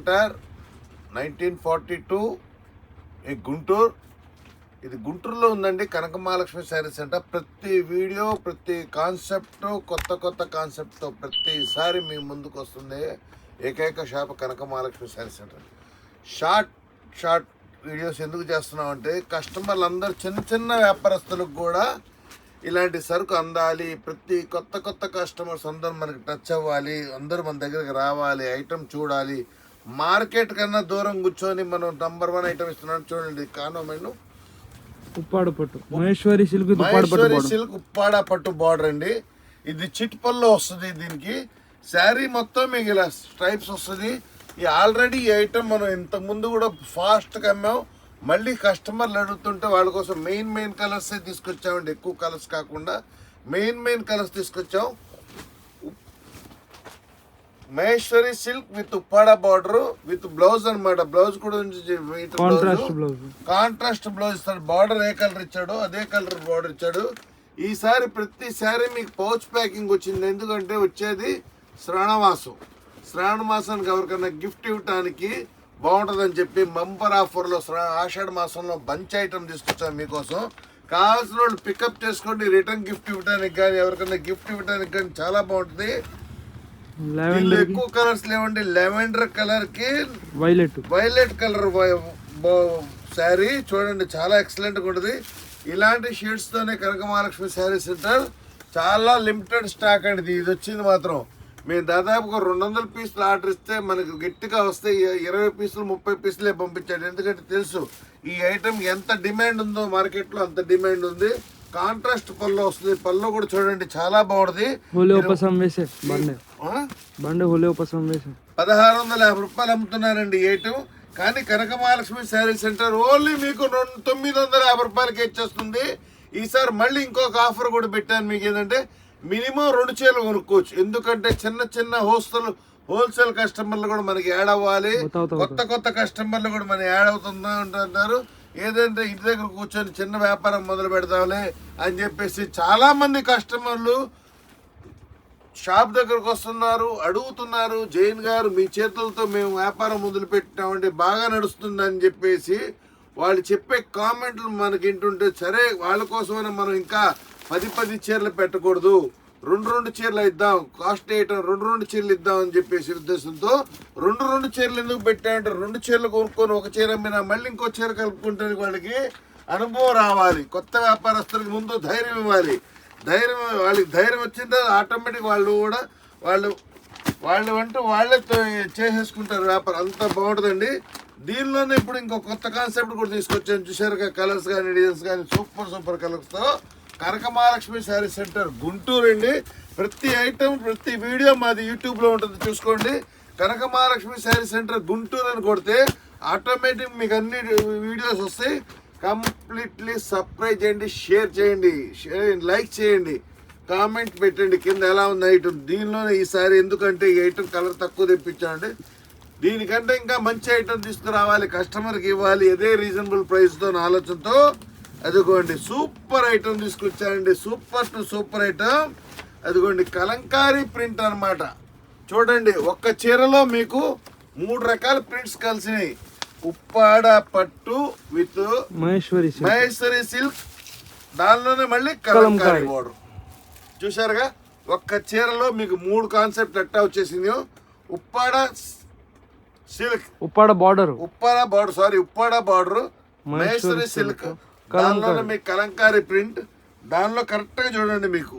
Centre nineteen forty two ఈ గుంటూరు. ఇది గుంటూరులో ఉందండి కనక మహాలక్ష్మి శారీ సెంటర్ ప్రతి వీడియో ప్రతి కాన్సెప్ట్ కొత్త కొత్త కాన్సెప్ట్తో ప్రతిసారి మీ ముందుకు వస్తుంది ఏకైక shop Kanaka Mahalakshmi sari centre short short videos ఎందుకు చేస్తున్నాం అంటే కస్టమర్లు అందరు చిన్న చిన్న వ్యాపారస్తులకు కూడా ఇలాంటి సరుకు అందాలి ప్రతి కొత్త కొత్త కస్టమర్స్ అందరూ మనకి టచ్ అవ్వాలి అందరూ మన దగ్గరికి రావాలి ఐటమ్ చూడాలి మార్కెట్ కన్నా దూరం కూర్చొని మనం నంబర్ వన్ ఐటమ్ ఇస్తున్నాం చూడండి. కానో మెను ఉప్పాడ పట్టు. మహేశ్వరి సిల్క్ మహేశ్వరి. సిల్క్ ఉప్పాడ పట్టు బార్డర్ అండి. ఇది చిట్పల్లో వస్తుంది దీనికి. శారీ మొత్తం మీకు ఇలా స్ట్రైప్స్ వస్తుంది. ఈ ఆల్రెడీ ఈ ఐటమ్ మనం ఇంత ముందు కూడా ఫాస్ట్గా అమ్మాం. మళ్ళీ కస్టమర్లు అడుగుతుంటే వాళ్ళ కోసం మెయిన్ మెయిన్ కలర్సే తీసుకొచ్చామండి. ఎక్కువ కలర్స్ కాకుండా మెయిన్ మెయిన్ కలర్స్ తీసుకొచ్చాం. Maheshwari silk with Uppada border with blouse అన్నమాట. బ్లౌజ్ కూడా కాంట్రాస్ట్ బ్లౌజ్. ఇస్తాడు. బార్డర్ ఏ కలర్ ఇచ్చాడో అదే కలర్ బార్డర్ ఇచ్చాడు. ఈసారి ప్రతి సారీ మీకు పౌచ్ ప్యాకింగ్ వచ్చింది. ఎందుకంటే వచ్చేది శ్రావణమాసం. శ్రావణ మాసానికి ఎవరికైనా గిఫ్ట్ ఇవ్వటానికి బాగుంటుందని చెప్పి బంపర్ ఆఫర్లో శ్రా ఆషాఢ మాసంలో బంచ్ ఐటమ్ తీసుకొచ్చాను మీకోసం. కావాల్సిన వాళ్ళు పికప్ చేసుకోండి. రిటర్న్ గిఫ్ట్ ఇవ్వడానికి కానీ ఎవరికైనా గిఫ్ట్ ఇవ్వడానికి కానీ చాలా బాగుంటుంది. లావెండర్ ఎక్కువ కలర్స్ లేవండి. లెవెండర్ కలర్కి వైలెట్. వైలెట్ కలర్ శారీ చూడండి చాలా ఎక్సలెంట్గా ఉంటుంది. ఇలాంటి షేడ్స్తోనే కనక మహాలక్ష్మి శారీ సెంటర్. చాలా లిమిటెడ్ స్టాక్ అండి ఇది. వచ్చింది మాత్రం. మేము దాదాపుగా రెండు వందల పీసులు ఆర్డర్ ఇస్తే మనకు గట్టిగా వస్తే ఇరవై పీసులు ముప్పై పీసులే పంపించాడు ఎందుకంటే తెలుసు ఈ ఐటెం ఎంత డిమాండ్ ఉందో మార్కెట్లో అంత డిమాండ్ ఉంది. కాంట్రాస్ట్ పళ్ళు వస్తుంది. పళ్ళు కూడా చూడండి చాలా బాగుంటుంది. వేసే బండే హోలీ పదహారు వందల యాభై రూపాయలు అమ్ముతున్నారండి ఏటు కానీ కనక మహాలక్ష్మి శారీ సెంటర్ ఓన్లీ మీకు రెండు తొమ్మిది వందల యాభై రూపాయలకి ఇచ్చేస్తుంది. ఈసారి మళ్ళీ ఇంకొక ఆఫర్ కూడా పెట్టాను మీకు ఏంటంటే మినిమం రెండు చీరలు కొనుక్కోవచ్చు. ఎందుకంటే చిన్న చిన్న హోస్టల్ హోల్సేల్ కస్టమర్లు కూడా మనకి యాడ్ అవ్వాలి. కొత్త కొత్త. కస్టమర్లు కూడా మన యాడ్ అవుతుందా అంటున్నారు. ఏదంటే ఇంటి దగ్గర కూర్చొని చిన్న వ్యాపారం మొదలు పెడదాంలే అని చెప్పేసి చాలా మంది కస్టమర్లు షాప్ దగ్గరకు వస్తున్నారు అడుగుతున్నారు జైన్ గారు మీ చేతులతో మేము వ్యాపారం మొదలు పెట్టామంటే బాగా నడుస్తుందని చెప్పేసి వాళ్ళు చెప్పే కామెంట్లు మనకి వింటుంటే సరే వాళ్ళ కోసమైనా మనం ఇంకా పది పది చీరలు పెట్టకూడదు. రెండు రెండు చీరలు ఇద్దాం కాస్ట్ వేయటం రెండు రెండు చీరలు ఇద్దాం అని చెప్పేసి ఉద్దేశంతో రెండు రెండు చీరలు ఎందుకు పెట్టామంటే రెండు చీరలు కొనుక్కొని ఒక చీర మీద మళ్ళీ ఇంకో చీర కలుపుకుంటే వాళ్ళకి అనుభవం రావాలి. కొత్త వ్యాపారస్తులకు ముందు ధైర్యం ఇవ్వాలి. ధైర్యం వాళ్ళకి ధైర్యం వచ్చిందా ఆటోమేటిక్ వాళ్ళు కూడా వాళ్ళు వాళ్ళు అంటూ వాళ్ళే చేసేసుకుంటారు వ్యాపారం. అంతా బాగుంటుందండి. దీనిలోనే ఇప్పుడు ఇంకో కొత్త కాన్సెప్ట్ కూడా తీసుకొచ్చాను. చూసారుగా కలర్స్ కానీ డిజైన్స్ కానీ సూపర్ సూపర్ కలర్స్తో కనక మహాలక్ష్మి శారీ సెంటర్ గుంటూరు అండి. ప్రతి ఐటెం ప్రతి వీడియో మాది యూట్యూబ్లో ఉంటుంది. చూసుకోండి. కనక మహాలక్ష్మి శారీ సెంటర్ గుంటూరు అని కొడితే ఆటోమేటిక్ మీకు అన్ని వీడియోస్ వస్తాయి. కంప్లీట్లీ సబ్స్క్రైబ్ చేయండి షేర్ చేయండి షేర్ లైక్ చేయండి. కామెంట్ పెట్టండి కింద ఎలా ఉంది ఐటమ్ దీనిలోనే ఈసారి ఎందుకంటే ఈ ఐటమ్ కలర్ తక్కువ తెప్పించామండి దీనికంటే ఇంకా మంచి ఐటమ్ తీసుకురావాలి కస్టమర్కి ఇవ్వాలి అదే రీజనబుల్ ప్రైస్తో ఆలోచనతో. అదిగోండి సూపర్ ఐటమ్ తీసుకొచ్చారండి సూపర్ టు సూపర్ ఐటమ్ అదిగోండి కలంకారీ ప్రింట్ అన్నమాట. చూడండి ఒక్క చీరలో మీకు మూడు రకాల ప్రింట్స్ కలిసినాయి. ఉప్పాడ పట్టు with Maheshwari silk Maheshwari silk దానిలోనే మళ్ళీ కలంకారీ. బోర్డర్ చూసారుగా ఒక్క చీరలో మీకు మూడు కాన్సెప్ట్ ఎట్టా వచ్చేసింది. Uppada silk Uppada border Uppada border sorry Uppada border Maheshwari silk. దానిలోనే మీకు కలంకారీ ప్రింట్ దానిలో కరెక్ట్గా చూడండి మీకు.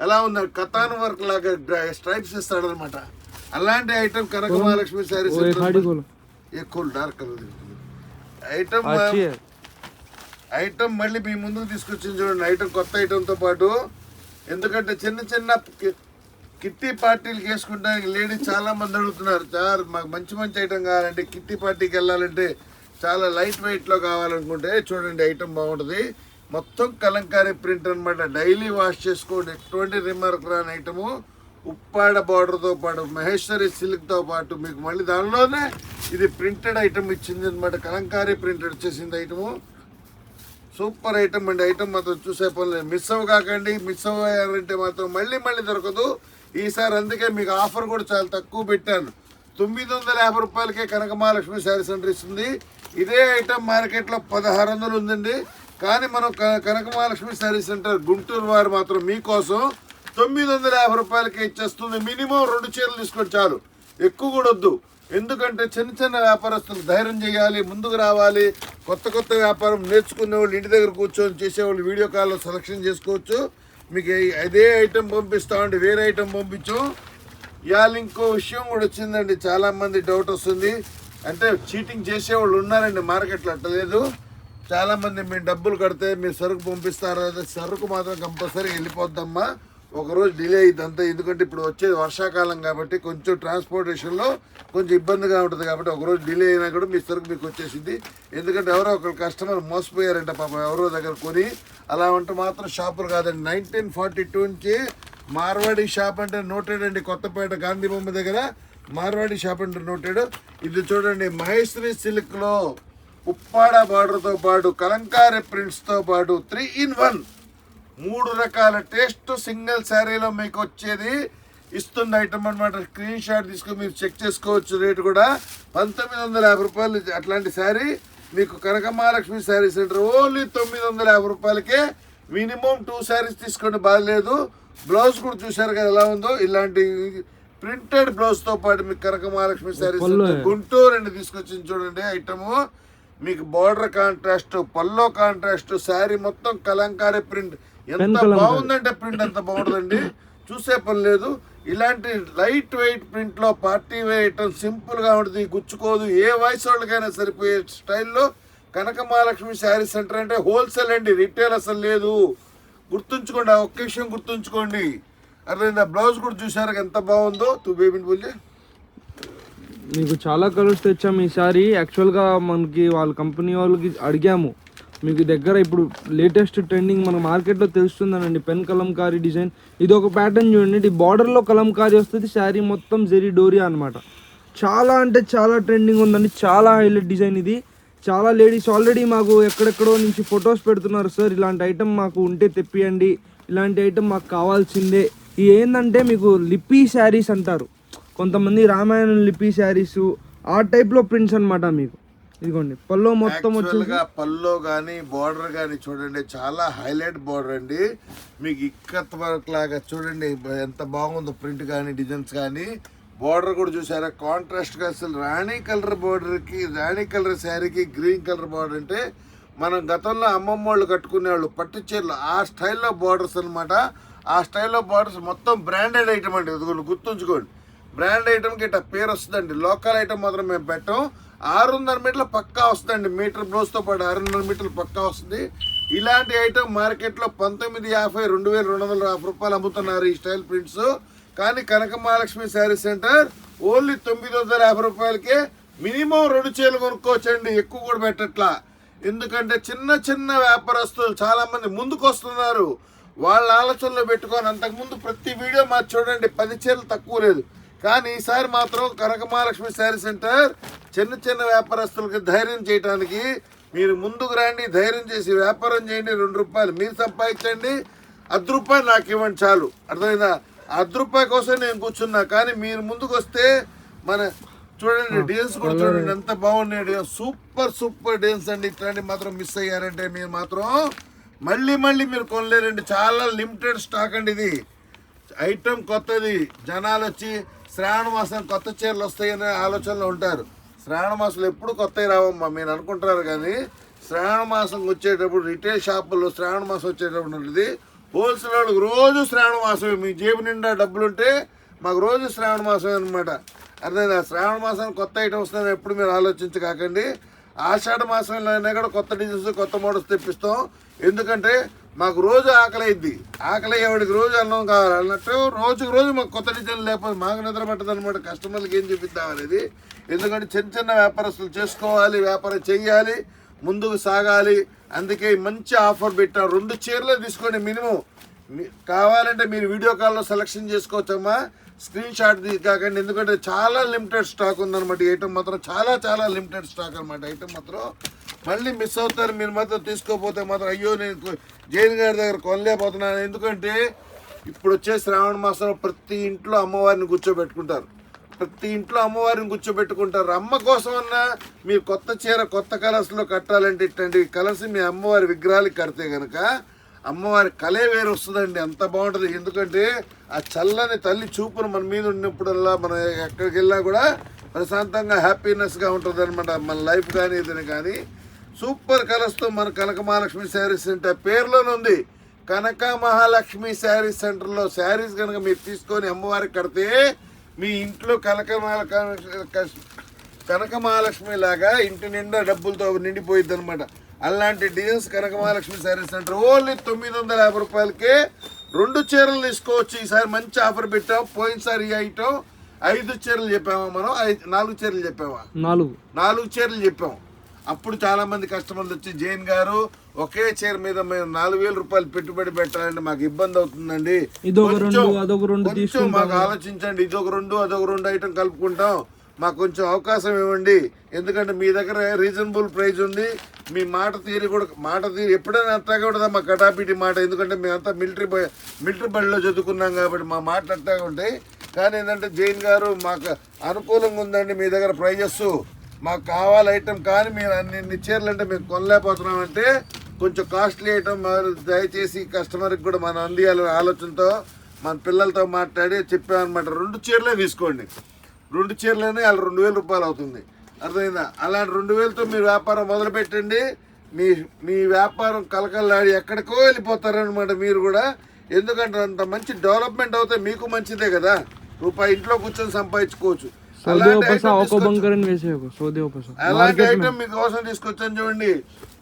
ఎలా ఉంది కథాన్ వర్క్ లాగా స్ట్రైప్స్ ఇస్తాడు అనమాట అలాంటి ఐటమ్ కనక మహాలక్ష్మి శారీస్ ఖాడి కోల ఎక్కువ డార్క్ కలర్ ఐటమ్ अच्छी है ఐటమ్ మళ్ళీ మీ ముందుకు తీసుకొచ్చింది చూడండి ఐటమ్ కొత్త ఐటమ్తో పాటు ఎందుకంటే చిన్న చిన్న కి- కిట్టి పార్టీలకు వేసుకుంటానికి లేడీస్ చాలా మంది అడుగుతున్నారు సార్ మాకు మంచి మంచి ఐటమ్ కావాలంటే కిట్టి పార్టీకి వెళ్ళాలంటే చాలా లైట్ వెయిట్లో కావాలనుకుంటే చూడండి ఐటమ్ బాగుంటుంది మొత్తం కలంకారీ ప్రింట్ అన్నమాట డైలీ వాష్ చేసుకోండి ఎటువంటి రిమార్క్ రాని ఐటము ఉప్పాడ బార్డర్తో పాటు మహేశ్వరి సిల్క్తో పాటు మీకు మళ్ళీ దానిలోనే ఇది ప్రింటెడ్ ఐటమ్ ఇచ్చింది అనమాట కలంకారీ ప్రింటెడ్ వచ్చేసింది ఐటము సూపర్ ఐటమ్ అండి. ఐటమ్ మాత్రం చూసే పనులు. మిస్ మిస్ అవ్వకాకండి మిస్ అవ్వారంటే మాత్రం మళ్ళీ మళ్ళీ దొరకదు. ఈసారి అందుకే మీకు ఆఫర్ కూడా చాలా తక్కువ పెట్టాను. తొమ్మిది వందల యాభై రూపాయలకే కనక మహాలక్ష్మి శారీ సెంటర్ ఇస్తుంది. ఇదే ఐటమ్ మార్కెట్లో పదహారు వందలు ఉందండి. కానీ మనం కనకమహాలక్ష్మి కనక మహాలక్ష్మి శారీ సెంటర్ గుంటూరు వారు మాత్రం మీకోసం తొమ్మిది వందల యాభై రూపాయలకి ఇచ్చేస్తుంది. మినిమం రెండు చీరలు తీసుకొని చాలు. ఎక్కువ కూడా వద్దు. ఎందుకంటే చిన్న చిన్న వ్యాపారస్తులు ధైర్యం చేయాలి ముందుకు రావాలి. కొత్త కొత్త వ్యాపారం నేర్చుకునే వాళ్ళు ఇంటి దగ్గర కూర్చొని చేసేవాళ్ళు వీడియో కాల్లో సెలెక్షన్ చేసుకోవచ్చు. మీకు అదే ఐటెం పంపిస్తామండి వేరే ఐటెం పంపించాం. ఇవాళ ఇంకో విషయం కూడా వచ్చిందండి. చాలామంది డౌట్ వస్తుంది. అంటే చీటింగ్ చేసేవాళ్ళు ఉన్నారండి మార్కెట్లో అట్టలేదు. చాలామంది మేము డబ్బులు కడితే మీరు సరుకు పంపిస్తారా? సరుకు మాత్రం కంపల్సరీ వెళ్ళిపోద్దమ్మా. ఒకరోజు డిలే అయ్యింది అంతా ఎందుకంటే ఇప్పుడు వచ్చేది వర్షాకాలం కాబట్టి కొంచెం ట్రాన్స్పోర్టేషన్లో కొంచెం ఇబ్బందిగా ఉంటుంది కాబట్టి ఒకరోజు డిలే అయినా కూడా మీ సరుకు మీకు వచ్చేసింది. ఎందుకంటే ఎవరో ఒకరు కస్టమర్ మోసపోయారంట పాపం. ఎవరో దగ్గర కొని అలా ఉంటే మాత్రం షాపులు కాదండి. నైన్టీన్ ఫార్టీ టూ నుంచి మార్వాడి షాప్ అంటే నోటెడ్ అండి. కొత్తపేట గాంధీ బొమ్మ దగ్గర మార్వాడి షాప్ అంటే నోటెడ్ ఇది చూడండి మహేశ్వరి సిల్క్లో ఉప్పాడ బార్డర్తో పాటు కలంకారీ ప్రింట్స్తో పాటు త్రీ ఇన్ వన్ మూడు రకాల టేస్ట్ సింగిల్ శారీలో మీకు వచ్చేది. ఇస్తున్న ఐటమ్ అనమాట స్క్రీన్ షాట్ తీసుకొని మీరు చెక్ చేసుకోవచ్చు. రేటు కూడా పంతొమ్మిది వందల యాభై రూపాయలు. అట్లాంటి శారీ మీకు కనకమహాలక్ష్మి శారీ సెంటర్ ఓన్లీ తొమ్మిది వందల యాభై రూపాయలకే. మినిమం టూ శారీస్ తీసుకోండి బాగాలేదు బ్లౌజ్ కూడా చూశారు కదా ఎలా ఉందో. ఇలాంటి ప్రింటెడ్ బ్లౌజ్తో పాటు మీకు కనకమహాలక్ష్మి శారీ సెంటర్ గుంటూరు అండి తీసుకొచ్చింది చూడండి ఐటము. మీకు బార్డర్ కాంట్రాస్ట్ పల్లో కాంట్రాస్ట్ శారీ మొత్తం కలంకారీ ప్రింట్. ఎంత బాగుందంటే ప్రింట్ ఎంత బాగుంటుందండి చూసే పని లేదు. ఇలాంటి లైట్ వెయిట్ ప్రింట్లో పార్టీ వెయిట్ సింపుల్గా ఉంటుంది గుచ్చుకోదు. ఏ వయసు వాళ్ళకైనా సరిపోయే స్టైల్లో కనక మహాలక్ష్మి శారీ సెంటర్ అంటే హోల్సేల్ అండి రిటైల్ అసలు లేదు. గుర్తుంచుకోండి ఆ ఒక్క విషయం గుర్తుంచుకోండి. అర్థమైందా? బ్లౌజ్ కూడా చూసారు ఎంత బాగుందో. తూ బేబీని బుల్లి మీకు చాలా కలర్స్ తెచ్చాము ఈసారి యాక్చువల్గా మనకి వాళ్ళ కంపెనీ వాళ్ళకి అడిగాము. మీకు దగ్గర ఇప్పుడు లేటెస్ట్ ట్రెండింగ్ మన మార్కెట్లో తెలుస్తుందనండి. Pen Kalamkari design. ఇది ఒక ప్యాటర్న్ చూడండి. ఇది బార్డర్లో కలంకారీ వస్తుంది శారీ మొత్తం జెరీ డోరియా అనమాట చాలా అంటే చాలా ట్రెండింగ్ ఉందండి. చాలా హైలైట్ డిజైన్ ఇది. చాలా లేడీస్ ఆల్రెడీ మాకు ఎక్కడెక్కడో నుంచి ఫొటోస్ పెడుతున్నారు సార్. ఇలాంటి ఐటెం మాకు ఉంటే తెప్పియండి. ఇలాంటి ఐటెం మాకు కావాల్సిందే. ఇది ఏంటంటే మీకు లిప్పీ శారీస్ అంటారు. కొంతమంది రామాయణం లిపి శారీస్ ఆ టైప్లో ప్రింట్స్ అన్నమాట మీకు. ఇదిగోండి పల్లో మొత్తం వచ్చేసి పల్లో గానీ బార్డర్ గానీ చూడండి చాలా హైలైట్ బార్డర్ అండి. మీకు ఇక్కత్ వర్క్ లాగా చూడండి ఎంత బాగుందో ప్రింట్ కానీ డిజైన్స్ కానీ బార్డర్ కూడా చూసారా? కాంట్రాస్ట్గా అసలు రాణి కలర్ బార్డర్కి రాణి కలర్ శారీకి గ్రీన్ కలర్ బార్డర్ అంటే మనం గతంలో అమ్మమ్మ వాళ్ళు కట్టుకునేవాళ్ళు పట్టు చీరలు. ఆ స్టైల్లో బార్డర్స్ అన్నమాట. ఆ స్టైల్లో బార్డర్స్ మొత్తం బ్రాండెడ్ ఐటమ్ అండి. ఇదిగోండి గుర్తుంచుకోండి. బ్రాండ్ ఐటమ్కి ఇట్లా పేరు వస్తుందండి. లోకల్ ఐటమ్ మాత్రం మేము పెట్టాం. ఆరున్నర మీటర్లు పక్కా వస్తుందండి. మీటర్ బ్లౌజ్తో పాటు ఆరున్నర మీటర్లు పక్కా వస్తుంది. ఇలాంటి ఐటమ్ మార్కెట్లో పంతొమ్మిది యాభై రెండు వేల రెండు వందల యాభై రూపాయలు అమ్ముతున్నారు ఈ స్టైల్ ప్రింట్స్. కానీ కనక మహాలక్ష్మి శారీ సెంటర్ ఓన్లీ తొమ్మిది వందల యాభై రూపాయలకే మినిమం రెండు చీరలు కొనుక్కోవచ్చండి. ఎక్కువ కూడా పెట్టట్లా. ఎందుకంటే చిన్న చిన్న వ్యాపారస్తులు చాలామంది ముందుకు వస్తున్నారు వాళ్ళ ఆలోచనలో పెట్టుకొని అంతకుముందు ప్రతి వీడియో మాకు చూడండి పది చీరలు తక్కువ లేదు. కానీ ఈసారి మాత్రం కనక మహాలక్ష్మి శారీ సెంటర్ చిన్న చిన్న వ్యాపారస్తులకి ధైర్యం చేయడానికి మీరు ముందుకు రండి ధైర్యం చేసి వ్యాపారం చేయండి రెండు రూపాయలు మీరు సంపాదించండి అర్ధ రూపాయలు నాకు ఇవ్వండి చాలు. అర్థమైందా? అర్ధ రూపాయి కోసం నేను కూర్చున్నా కానీ మీరు ముందుకు వస్తే మన చూడండి డిజైన్స్ కూడా చూడండి ఎంత బాగున్నాయి సూపర్ సూపర్ డిజైన్స్ అండి. ఇట్లాంటి మాత్రం మిస్ అయ్యారంటే మీరు మాత్రం మళ్ళీ మళ్ళీ మీరు కొనలేరండి. చాలా లిమిటెడ్ స్టాక్ అండి ఇది. ఐటమ్ కొత్తది. జనాలు వచ్చి శ్రావణ మాసం కొత్త చీరలు వస్తాయనే ఆలోచనలో ఉంటారు. శ్రావణ మాసంలో ఎప్పుడు కొత్తవి రావమ్మా మీరు అనుకుంటారు కానీ శ్రావణ మాసం వచ్చేటప్పుడు రిటైల్ షాపుల్లో శ్రావణ మాసం వచ్చేటప్పుడు ఉంటుంది. హోల్సేల్ వాళ్ళకి రోజు శ్రావణ మాసమే మీ జేబు నిండా డబ్బులు ఉంటే మాకు రోజు శ్రావణ మాసమే అనమాట అర్థమైందా? శ్రావణ మాసానికి కొత్త ఐటమ్ వస్తుందని ఎప్పుడు మీరు ఆలోచించకాకండి ఆషాఢ మాసంలో అయినా కూడా కొత్త డిజైన్స్ కొత్త మోడల్స్ తెప్పిస్తాం. ఎందుకంటే మాకు రోజు ఆకలి అయింది ఆకలి అయ్యేవాడికి రోజు అన్నం కావాలి. అన్నట్టు రోజుకి రోజు మాకు కొత్త డిజైన్ లేకపోతే మాకు నిద్ర పట్టదు అనమాట కస్టమర్లకి ఏం చూపిద్దాం అనేది. ఎందుకంటే చిన్న చిన్న వ్యాపారస్తులు చేసుకోవాలి వ్యాపారం చేయాలి ముందుకు సాగాలి. అందుకే మంచి ఆఫర్ పెట్టాం. రెండు చీరలే తీసుకోండి మినిమం. మీ- కావాలంటే మీరు వీడియో కాల్లో సెలెక్షన్ చేసుకోవచ్చమ్మా. స్క్రీన్ షాట్ కాకండి. ఎందుకంటే చాలా లిమిటెడ్ స్టాక్ ఉందన్నమాట. ఈ ఐటమ్ మాత్రం చాలా చాలా లిమిటెడ్ స్టాక్ అనమాట ఐటమ్ మాత్రం మళ్ళీ మిస్ అవుతారు మీరు మాత్రం తీసుకోపోతే మాత్రం అయ్యో నేను జైన్ గారి దగ్గర కొనలేకపోతున్నాను. ఎందుకంటే ఇప్పుడు వచ్చే శ్రావణ మాసంలో ప్రతి ఇంట్లో అమ్మవారిని కూర్చోబెట్టుకుంటారు. ప్రతి ఇంట్లో అమ్మవారిని కూర్చోబెట్టుకుంటారు. అమ్మ కోసం అన్నా మీరు కొత్త చీర కొత్త కలర్స్లో కట్టాలంటే ఇట్టండి కలర్స్ మీ అమ్మవారి విగ్రహాలకి కడితే కనుక అమ్మవారి కలే వేరు వస్తుందండి. అంత బాగుంటుంది. ఎందుకంటే ఆ చల్లని తల్లి చూపును మన మీద ఉన్నప్పుడల్లా మనం ఎక్కడికి వెళ్ళినా కూడా ప్రశాంతంగా హ్యాపీనెస్గా ఉంటుంది అనమాట మన లైఫ్ కానీ ఇదని కానీ సూపర్ కలర్స్తో మన కనక మహాలక్ష్మి శారీస్ సెంటర్ పేరులోనే ఉంది. కనక మహాలక్ష్మి శారీస్ సెంటర్లో శారీస్ కనుక మీరు తీసుకొని అమ్మవారికి కడితే మీ ఇంట్లో కనక కనక మహాలక్ష్మి లాగా ఇంటి నిండా డబ్బులతో నిండిపోయింది అనమాట అలాంటి designs Kanaka Mahalakshmi sari centre only తొమ్మిది వందల యాభై రూపాయలకి రెండు చీరలు తీసుకోవచ్చు. ఈసారి మంచి ఆఫర్ పెట్టాం. పోయినసారి ఐటమ్ ఐదు చీరలు చెప్పామా మనం? నాలుగు చీరలు చెప్పామా? నాలుగు. నాలుగు చీరలు చెప్పాం. అప్పుడు చాలా మంది కస్టమర్లు వచ్చి జైన్ గారు ఒకే చీర మీద మేము నాలుగు వేల రూపాయలు పెట్టుబడి పెట్టాలంటే మాకు ఇబ్బంది అవుతుందండి. కొంచెం-. మాకు ఆలోచించండి. ఇదొక రెండు అదొక రెండు ఐటమ్ కలుపుకుంటాం. మాకు కొంచెం అవకాశం ఇవ్వండి. ఎందుకంటే మీ దగ్గర రీజనబుల్ ప్రైస్ ఉంది. మీ మాట తీరి కూడా మాట తీరి ఎప్పుడైనా అట్టాగా ఉండదా మా కటాపిటి మాట? ఎందుకంటే మేమంతా మిలిటరీ మిలిటరీ బడిలో చదువుకున్నాం కాబట్టి మా మాట అట్టాగా ఉంటాయి. కానీ ఏంటంటే జైన్ గారు మాకు అనుకూలంగా ఉందండి మీ దగ్గర ప్రైజెస్ మాకు కావాలి ఐటమ్ కానీ మీరు అన్ని ఇన్ని చీరలు అంటే మేము కొనలేకపోతున్నామంటే కొంచెం కాస్ట్లీ ఐటమ్ మరి దయచేసి కస్టమర్కి కూడా మనం అందియాలనే ఆలోచనతో మన పిల్లలతో మాట్లాడి చెప్పామన్నమాట రెండు చీరలే తీసుకోండి. రెండు చీరలనే వాళ్ళు రెండు వేల రూపాయలు అవుతుంది. అర్థమైందా? అలాంటి రెండు వేలతో మీరు వ్యాపారం మొదలుపెట్టండి. మీ మీ వ్యాపారం కలకల్లాడి ఎక్కడికో వెళ్ళిపోతారనమాట మీరు కూడా. ఎందుకంటే అంత మంచి డెవలప్మెంట్ అవుతే మీకు మంచిదే కదా. రూపాయి ఇంట్లో కూర్చొని సంపాదించుకోవచ్చు. సౌదే ఉపస బంకరని వేసేయకు ఉపస అలాంటి ఐటమ్ మీకోసం తీసుకొచ్చాను చూడండి.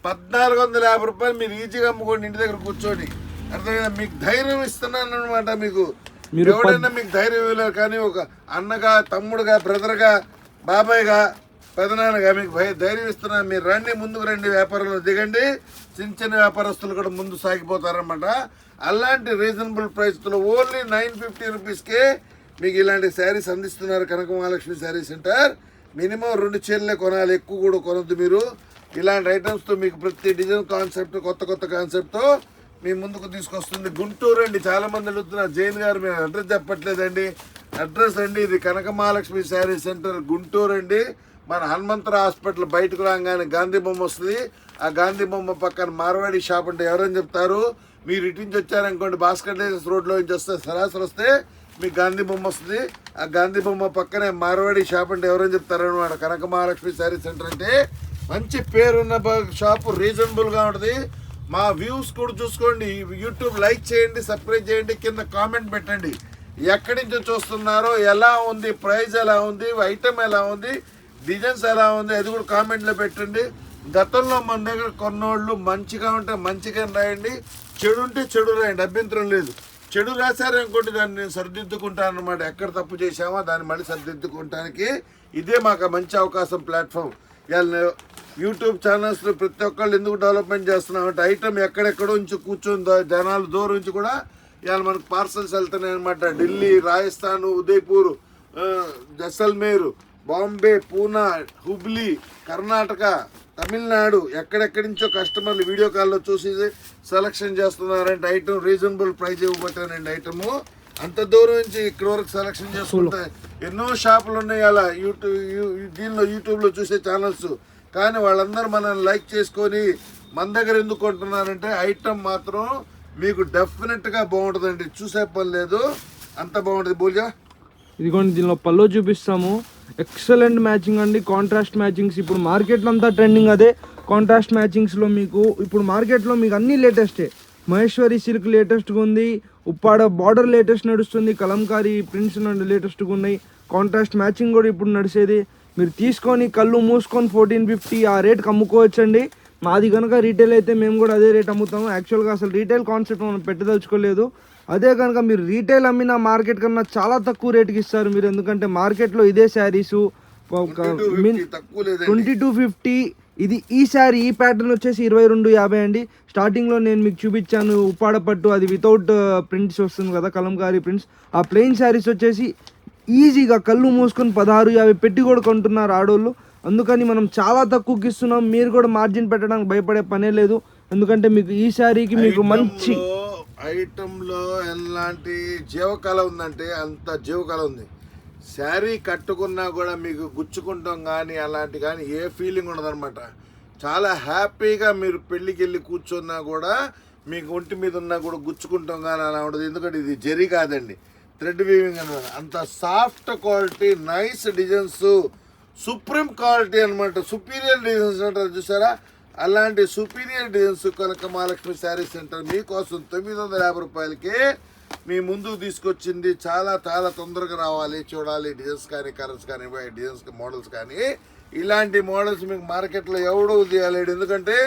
పద్నాలుగు వందల యాభై రూపాయలు మీరు ఈజీగా అమ్ముకోండి ఇంటి దగ్గర కూర్చొని. అర్థమైందా? మీకు ధైర్యం ఇస్తున్నాను అనమాట మీకు. ఎవడైనా మీకు ధైర్యం ఇవ్వలేరు కానీ ఒక అన్నగా తమ్ముడుగా బ్రదర్గా బాబాయ్గా పెదనాన్నగా మీకు ధైర్యం ఇస్తున్నాను. మీరు రండి ముందుకు రండి వ్యాపారంలో దిగండి. చిన్న చిన్న వ్యాపారస్తులు కూడా ముందు సాగిపోతారనమాట అలాంటి రీజనబుల్ ప్రైస్లో ఓన్లీ నైన్ ఫిఫ్టీ రూపీస్కే మీకు ఇలాంటి శారీస్ అందిస్తున్నారు కనక మహాలక్ష్మి శారీ సెంటర్. మినిమం రెండు చీరలే కొనాలి ఎక్కువ కూడా కొనద్దు మీరు. ఇలాంటి ఐటమ్స్తో మీకు ప్రతి డిజైన్ కాన్సెప్ట్ కొత్త కొత్త కాన్సెప్ట్తో మీ ముందుకు తీసుకొస్తుంది గుంటూరు అండి. చాలా మంది అడుగుతున్నారు జైన్ గారు మీరు అడ్రస్ చెప్పట్లేదండి. అడ్రస్ అండి ఇది కనక మహాలక్ష్మి శారీ సెంటర్ గుంటూరు అండి. మన హనుమంతరావు హాస్పిటల్ బయటకు రాగానే గాంధీ బొమ్మ వస్తుంది. ఆ గాంధీ బొమ్మ పక్కన మార్వాడి షాప్ అంటే ఎవరని చెప్తారు? మీరు ఇటు నుంచి వచ్చారనుకోండి భాస్కర్ రోడ్లో నుంచి వస్తే సరాసరి వస్తే మీకు గాంధీ బొమ్మ వస్తుంది. ఆ గాంధీ బొమ్మ పక్కనే మార్వాడి షాప్ అంటే ఎవరని చెప్తారనమాట కనక మహాలక్ష్మి శారీ సెంటర్ అంటే మంచి పేరున్న బ- షాపు రీజనబుల్గా ఉంటుంది. మా వ్యూస్ కూడా చూసుకోండి. యూట్యూబ్ లైక్ చేయండి సబ్స్క్రైబ్ చేయండి కింద కామెంట్ పెట్టండి. ఎక్కడి నుంచి చూస్తున్నారో ఎలా ఉంది ప్రైజ్ ఎలా ఉంది ఐటమ్ ఎలా ఉంది డిజైన్స్ ఎలా ఉంది అది కూడా కామెంట్లో పెట్టండి. గతంలో మన దగ్గర కొన్నోళ్ళు మంచిగా ఉంటే మంచిగా రాయండి. చెడు ఉంటే చెడు రాయండి. అభ్యంతరం లేదు. చెడు రాశారనుకోండి దాన్ని నేను సరిదిద్దుకుంటాను అనమాట ఎక్కడ తప్పు చేశామో దాన్ని మళ్ళీ సరిదిద్దుకుంటానికి ఇదే మాకు మంచి అవకాశం ప్లాట్ఫామ్. వీళ్ళని యూట్యూబ్ ఛానల్స్లో ప్రతి ఒక్కళ్ళు ఎందుకు డెవలప్మెంట్ చేస్తున్నామంటే ఐటమ్ ఎక్కడెక్కడ ఉంచి కూర్చొని జనాలు దూరం నుంచి కూడా ఇవాళ మనకు పార్సల్స్ వెళ్తున్నాయి అనమాట ఢిల్లీ రాజస్థాన్ ఉదయపూర్ జసల్మేర్ బాంబే పూనా హుబ్లీ కర్ణాటక తమిళనాడు ఎక్కడెక్కడి నుంచో కస్టమర్లు వీడియో కాల్లో చూసి సెలక్షన్ చేస్తున్నారంటే ఐటమ్ రీజనబుల్ ప్రైస్ ఇవ్వబట్టానండి ఐటమ్ అంత దూరం నుంచి ఇక్కడ వరకు సెలక్షన్ చేసుకుంటే ఎన్నో షాపులు ఉన్నాయి అలా యూట్యూబ్ దీనిలో యూట్యూబ్లో చూసే ఛానల్స్ కానీ వాళ్ళందరూ మనల్ని లైక్ చేసుకొని మన దగ్గర ఎందుకు కొంటున్నారంటే ఐటమ్ మాత్రం మీకు డెఫినెట్గా బాగుంటుందండి. చూసే పని లేదు. అంత బాగుంటుంది. బోల్జా? ఇదిగోండి దీనిలో పల్లో చూపిస్తాము. ఎక్సలెంట్ మ్యాచింగ్ అండి. కాంట్రాస్ట్ మ్యాచింగ్స్ ఇప్పుడు మార్కెట్లో అంతా ట్రెండింగ్ అదే. కాంట్రాస్ట్ మ్యాచింగ్స్లో మీకు ఇప్పుడు మార్కెట్లో మీకు అన్నీ లేటెస్టే. మహేశ్వరి సిల్క్ లేటెస్ట్గా ఉంది. ఉప్పాడ బార్డర్ లేటెస్ట్ నడుస్తుంది. కలంకారీ ప్రింట్స్ లేటెస్ట్గా ఉన్నాయి. కాంట్రాస్ట్ మ్యాచింగ్ కూడా ఇప్పుడు నడిచేది. మీరు తీసుకొని కళ్ళు మూసుకొని ఫోర్టీన్ ఫిఫ్టీ ఆ రేట్కి అమ్ముకోవచ్చండి. మాది కనుక రీటైల్ అయితే మేము కూడా అదే రేట్ అమ్ముతాము. యాక్చువల్గా అసలు రీటైల్ కాన్సెప్ట్ మనం పెట్టదలుచుకోలేదు. అదే కనుక మీరు రీటైల్ అమ్మిన మార్కెట్ కన్నా చాలా తక్కువ రేట్కి ఇస్తారు మీరు. ఎందుకంటే మార్కెట్లో ఇదే శారీసు ట్వంటీ టూ ఫిఫ్టీ ఇది ఈ శారీ ఈ ప్యాటర్న్ వచ్చేసి ఇరవై రెండు యాభై అండి. స్టార్టింగ్లో నేను మీకు చూపించాను ఉప్పాడ పట్టు అది వితౌట్ ప్రింట్స్ వస్తుంది కదా కలంకారీ ప్రింట్స్ ఆ ప్లెయిన్ శారీస్ వచ్చేసి ఈజీగా కళ్ళు మూసుకొని పదహారు యాభై పెట్టి కూడా కొంటున్నారు ఆడోళ్ళు. అందుకని మనం చాలా తక్కువకి ఇస్తున్నాం. మీరు కూడా మార్జిన్ పెట్టడానికి భయపడే పనే లేదు. ఎందుకంటే మీకు ఈ శారీకి మీకు మంచి ఐటమ్లో ఎలాంటి జీవకళ ఉందంటే అంత జీవకళ ఉంది. శారీ కట్టుకున్నా కూడా మీకు గుచ్చుకుంటాం కానీ అలాంటి కానీ ఏ ఫీలింగ్ ఉండదన్నమాట. చాలా హ్యాపీగా మీరు పెళ్ళికి వెళ్ళి కూర్చున్నా కూడా మీకు ఒంటి మీద ఉన్నా కూడా గుచ్చుకుంటాం కానీ అలా ఉండదు. ఎందుకంటే ఇది జరి కాదండి. థ్రెడ్ వీవింగ్ అనమాట అంత soft quality nice designs supreme quality అనమాట సుపీరియర్ డిజైన్స్ అంటారు చూసారా? అలాంటి సుపీరియర్ డిజైన్స్ కనుక మహాలక్ష్మి శారీ సెంటర్ మీకోసం తొమ్మిది వందల యాభై రూపాయలకి మీ ముందుకు తీసుకొచ్చింది. చాలా చాలా తొందరగా రావాలి. చూడాలి డిజైన్స్ కానీ కలర్స్ కానీ డిజైన్స్ మోడల్స్ కానీ. ఇలాంటి మోడల్స్ మీకు మార్కెట్లో ఎవడో తీయలేడు. ఎందుకంటే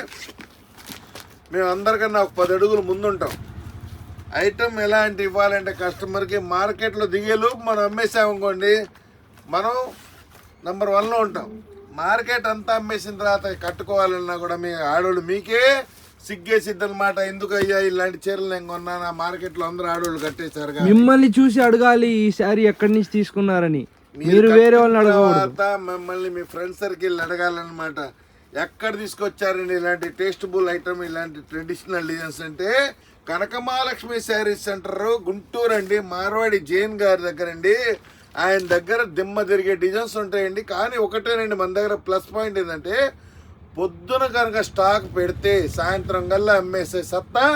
మేము అందరికన్నా ఒక పది అడుగులు ముందుంటాం. ఐటమ్ ఎలాంటి ఇవ్వాలంటే కస్టమర్కి మార్కెట్లో దిగేలోపు మనం అమ్మేసామనుకోండి మనం నెంబర్ వన్లో ఉంటాం. మార్కెట్ అంతా అమ్మేసిన తర్వాత కట్టుకోవాలన్నా కూడా మీ ఆడోళ్ళు మీకే సిగ్గేసిద్ది అనమాట ఎందుకు అయ్యా ఇలాంటి చీరలు నేను కొన్నాను? మార్కెట్లో అందరూ ఆడోళ్ళు కట్టేశారు మిమ్మల్ని చూసి అడగాలి ఈ శారీ ఎక్కడి నుంచి తీసుకున్నారని. మీరు వేరే వాళ్ళని అడగకూడదు. తర్వాత మిమ్మల్ని మీ ఫ్రెండ్ సర్కిల్ అడగాలన్నమాట. ఎక్కడ తీసుకొచ్చారండి ఇలాంటి టేస్టబుల్ ఐటమ్ ఇలాంటి ట్రెడిషనల్ డిజైన్స్ అంటే కనకమహాలక్ష్మి శారీస్ సెంటర్ గుంటూరు అండి మార్వాడి జైన్ గారి దగ్గర అండి ఆయన దగ్గర దిమ్మ తిరిగే డిజైన్స్ ఉంటాయండి. కానీ ఒకటేనండి మన దగ్గర ప్లస్ పాయింట్ ఏంటంటే పొద్దున కనుక స్టాక్ పెడితే సాయంత్రం కల్లా అమ్మేసే సత్తా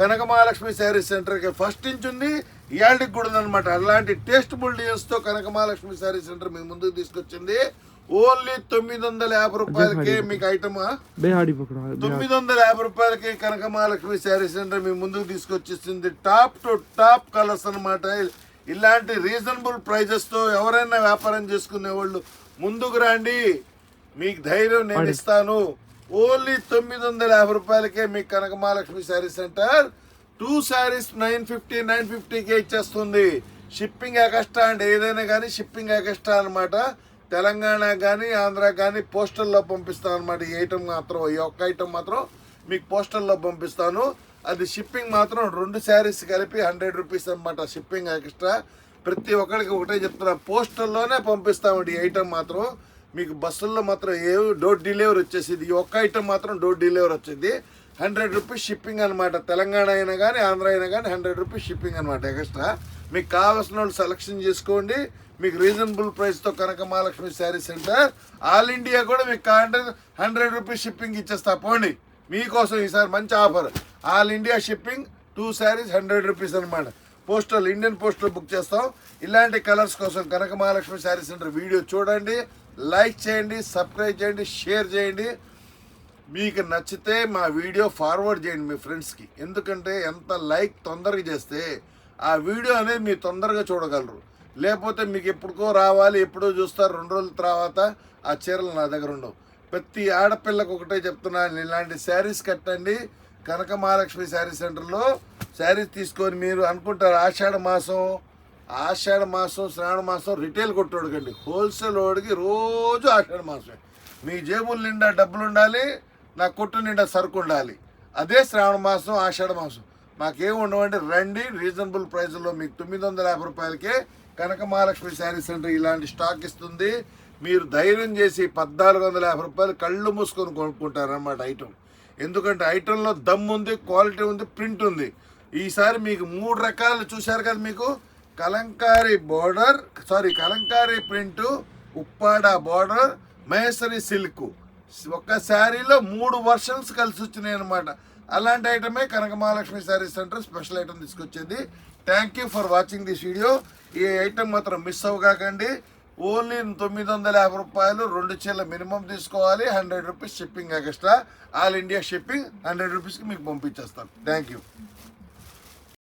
కనక మహాలక్ష్మి శారీ సెంటర్కి ఫస్ట్ ఇంచ్ ఉంది. ఇయాళ్ళకి కూడా ఉందన్నమాట. అలాంటి టేస్టబుల్ డిజైన్స్తో కనక మహాలక్ష్మి శారీ సెంటర్ మీ ముందుకు తీసుకొచ్చింది. ఓన్లీ తొమ్మిది వందల యాభై రూపాయలకే మీకు ఐటమ్ తొమ్మిది వందల యాభై రూపాయలకి కనక మహాలక్ష్మి శారీ సెంటర్ మీ ముందుకు తీసుకొచ్చేసింది. టాప్ టు టాప్ కలర్స్ అన్నమాట. ఇలాంటి రీజనబుల్ ప్రైజెస్తో ఎవరైనా వ్యాపారం చేసుకునే వాళ్ళు ముందుకు రండి. మీకు ధైర్యం నేను ఇస్తాను. ఓన్లీ తొమ్మిది వందల యాభై రూపాయలకే మీకు Kanaka Mahalakshmi sari centre two saris nine fifty nine fifty K ఇచ్చేస్తుంది. షిప్పింగ్ ఎక్స్ట్రా అండి. ఏదైనా కానీ షిప్పింగ్ ఎక్స్ట్రా అనమాట తెలంగాణ కానీ ఆంధ్ర కానీ పోస్టల్లో పంపిస్తాను అనమాట ఈ ఐటమ్ మాత్రం ఈ ఒక్క ఐటమ్ మాత్రం మీకు పోస్టల్లో పంపిస్తాను. అది షిప్పింగ్ మాత్రం రెండు శారీస్ కలిపి హండ్రెడ్ రూపీస్ అనమాట షిప్పింగ్ ఎక్స్ట్రా ప్రతి ఒక్కరికి ఒకటే చెప్తున్నా పోస్టల్లోనే పంపిస్తామండి ఈ ఐటమ్ మాత్రం. మీకు బస్సుల్లో మాత్రం ఏ డోర్ డెలివరీ వచ్చేసింది ఈ ఒక్క ఐటమ్ మాత్రం డోర్ డెలివరీ వచ్చింది. హండ్రెడ్ రూపీస్ షిప్పింగ్ అనమాట తెలంగాణ అయినా కానీ ఆంధ్ర అయినా కానీ హండ్రెడ్ రూపీస్ షిప్పింగ్ అనమాట ఎక్స్ట్రా మీకు కావాల్సిన వాళ్ళు సెలక్షన్ చేసుకోండి. మీకు రీజనబుల్ ప్రైస్తో Kanaka Mahalakshmi sari centre. All India కూడా మీకు కావాలంటే హండ్రెడ్ రూపీస్ షిప్పింగ్ ఇచ్చేస్తా. పోండి. మీకోసం ఈసారి మంచి offer. All India shipping two saris hundred rupees అనమాట పోస్టల్ ఇండియన్ పోస్టల్ బుక్ చేస్తాం. ఇలాంటి కలర్స్ కోసం కనక మహాలక్ష్మి శారీ సెంటర్ వీడియో చూడండి లైక్ చేయండి సబ్స్క్రైబ్ చేయండి షేర్ చేయండి. మీకు నచ్చితే మా వీడియో ఫార్వర్డ్ చేయండి మీ ఫ్రెండ్స్కి. ఎందుకంటే ఎంత లైక్ తొందరగా చేస్తే ఆ వీడియో అనేది మీరు తొందరగా చూడగలరు. లేకపోతే మీకు ఎప్పుడుకో రావాలి ఎప్పుడో చూస్తారు రెండు రోజుల తర్వాత ఆ చీరలు నా దగ్గర ఉండవు. ప్రతి ఆడపిల్లకు ఒకటే చెప్తున్నాను ఇలాంటి శారీస్ కట్టండి. కనక మహాలక్ష్మి శారీ సెంటర్లో శారీస్ తీసుకొని మీరు అనుకుంటారు ఆషాఢ మాసం ఆషాఢ మాసం శ్రావణ మాసం రిటైల్ కొట్టోడుకండి హోల్సేల్ వాడికి రోజు ఆషాఢ మాసమే. మీ జేబుల నిండా డబ్బులు ఉండాలి నా కొట్టు నిండా సరుకు ఉండాలి. అదే శ్రావణ మాసం ఆషాఢ మాసం. మాకేం ఉండవండి రండి రీజనబుల్ ప్రైస్లో మీకు తొమ్మిది వందల యాభై రూపాయలకే కనక మహాలక్ష్మి శారీ సెంటర్ ఇలాంటి స్టాక్ ఇస్తుంది. మీరు ధైర్యం చేసి పద్నాలుగు వందల యాభై రూపాయలు కళ్ళు మూసుకొని కొనుక్కుంటారు ఐటమ్ ఎందుకంటే ఐటెంలో దమ్ ఉంది క్వాలిటీ ఉంది ప్రింట్ ఉంది. ఈసారి మీకు మూడు రకాలు చూశారు కదా మీకు? Kalamkari border sorry Kalamkari print Uppada border Maheshwari silk. ఒక శారీలో మూడు వర్షన్స్ కలిసి వచ్చినాయి అనమాట అలాంటి ఐటమే Kanaka Mahalakshmi sari centre special item తీసుకొచ్చింది. Thank you for watching this video ఈ ఐటమ్ మాత్రం మిస్ అవ్వకండి ఓన్లీ తొమ్మిది వందల యాభై రూపాయలు రెండు చీరల మినిమం తీసుకోవాలి hundred rupees shipping extra. All India shipping hundred రూపీస్కి మీకు పంపించేస్తాను థ్యాంక్ యూ.